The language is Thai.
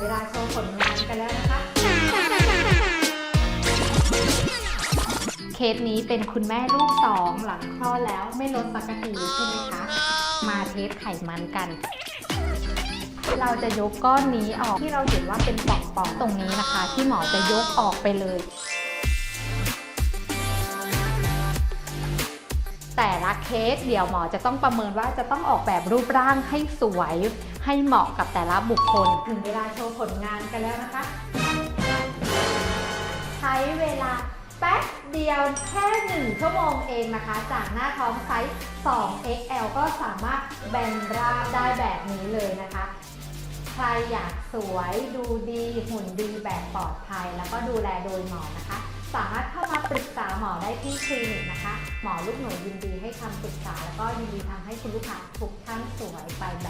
เวลาโชว์ผลงานกันแล้วนะคะ เคสนี้เป็นคุณแม่ลูกสองหลังคลอดแล้วไม่ลดสักทีใช่ไหมคะ มาเทสไขมันกัน เราจะยกก้อนนี้ออกที่เราเห็นว่าเป็นป่องๆตรงนี้นะคะ ที่หมอจะยกออกไปเลย แต่ละเคสเดี๋ยวหมอจะต้องประเมินว่าจะต้องออกแบบรูปร่างให้สวย ให้เหมาะกับแต่ละบุคคล ถึงเวลาโชว์ผลงานกันแล้วนะคะ ใช้เวลาแป๊บเดียวแค่ 1 ชั่วโมงเองนะคะ จากหน้าท้องไซส์ 2XL ก็สามารถแบนราบได้แบบนี้เลยนะคะ ใครอยากสวยดูดีหุ่นดีแบบปลอดภัย แล้วก็ดูแลโดยหมอนะคะ สามารถเข้า ได้ที่คลินิกนะคะ หมอลูกหนูยินดีให้คำปรึกษา แล้วก็ยินดีทำให้คุณลูกค้าทุกท่านสวยไปแบบ